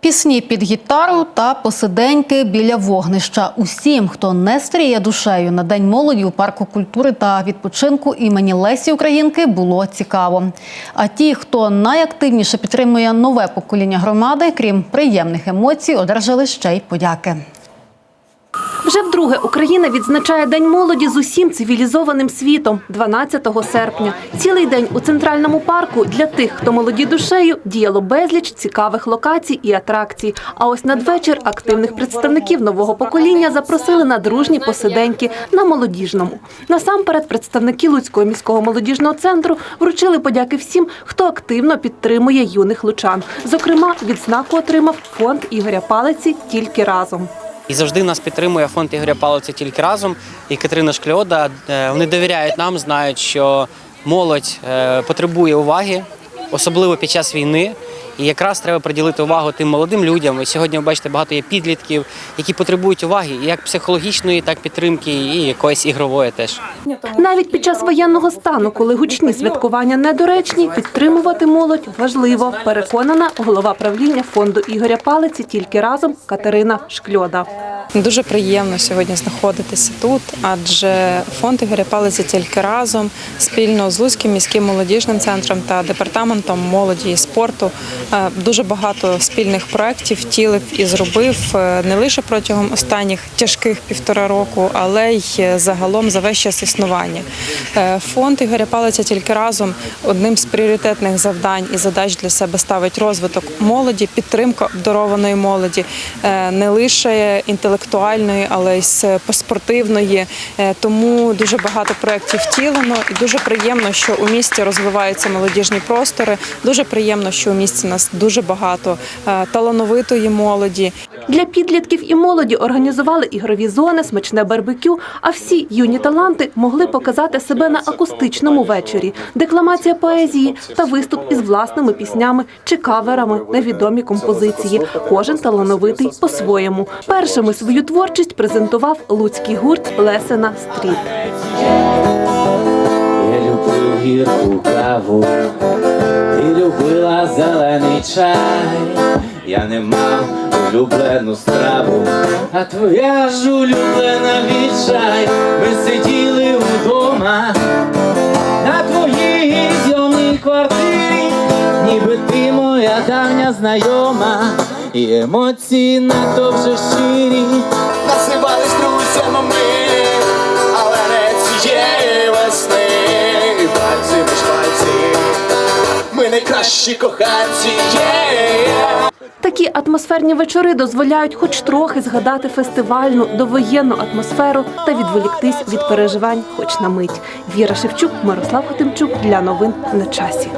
Пісні під гітару та посиденьки біля вогнища. Усім, хто не стріє душею на День молоді у парку культури та відпочинку імені Лесі Українки, було цікаво. А ті, хто найактивніше підтримує нове покоління громади, крім приємних емоцій, одержали ще й подяки. Вже вдруге Україна відзначає День молоді з усім цивілізованим світом 12 серпня. Цілий день у центральному парку для тих, хто молоді душею, діяло безліч цікавих локацій і атракцій. А ось надвечір активних представників нового покоління запросили на дружні посиденьки на молодіжному. Насамперед, представники Луцького міського молодіжного центру вручили подяки всім, хто активно підтримує юних лучан. Зокрема, відзнаку отримав фонд Ігоря Палиці тільки разом. І завжди нас підтримує фонд Ігоря Палиця тільки разом. І Катерина Шкльода. Е, Вони довіряють нам, знають, що молодь е, потребує уваги, особливо під час війни. І якраз треба приділити увагу тим молодим людям. Сьогодні ви бачите, багато є підлітків, які потребують уваги, як психологічної, так підтримки, і якоїсь ігрової теж. Навіть під час воєнного стану, коли гучні святкування недоречні, підтримувати молодь важливо. Переконана голова правління фонду Ігоря Палиці тільки разом Катерина Шкльода. Дуже приємно сьогодні знаходитися тут, адже фонд Ігоря Палиця тільки разом спільно з Луцьким міським молодіжним центром та департаментом молоді і спорту е, дуже багато спільних проєктів втілив і зробив е, не лише протягом останніх тяжких півтора року, але й загалом за весь час існування. Е, Фонд Ігоря Палиця тільки разом одним з пріоритетних завдань і задач для себе ставить розвиток молоді, підтримка обдарованої молоді, е, не лише інтелектуальної, але й з спортивної. Е, Тому дуже багато проєктів втілено, і дуже приємно, що у місті розвиваються молодіжні простори. Дуже приємно, що у місті нас дуже багато е, талановитої молоді. Для підлітків і молоді організували ігрові зони, смачне барбекю, а всі юні таланти могли показати себе на акустичному вечорі, декламація поезії та виступ із власними піснями чи каверами на відомі композиції. Кожен талановитий по-своєму. Першими свою творчість презентував луцький гурт Лесена Стріт. Гірку каву, ти любила зелений чай, я не мав улюблену страву, а твоя ж улюблена відчай. Ми сиділи вдома на твоїй зйомній квартирі, ніби ти моя давня знайома, і емоції надто вже щирі. Називались друзями ми, але не цієї весни. Пальці між пальці, ми найкращі коханці. Yeah. Такі атмосферні вечори дозволяють хоч трохи згадати фестивальну довоєнну атмосферу та відволіктись від переживань, хоч на мить. Віра Шевчук, Мирослав Хотимчук для новин на часі.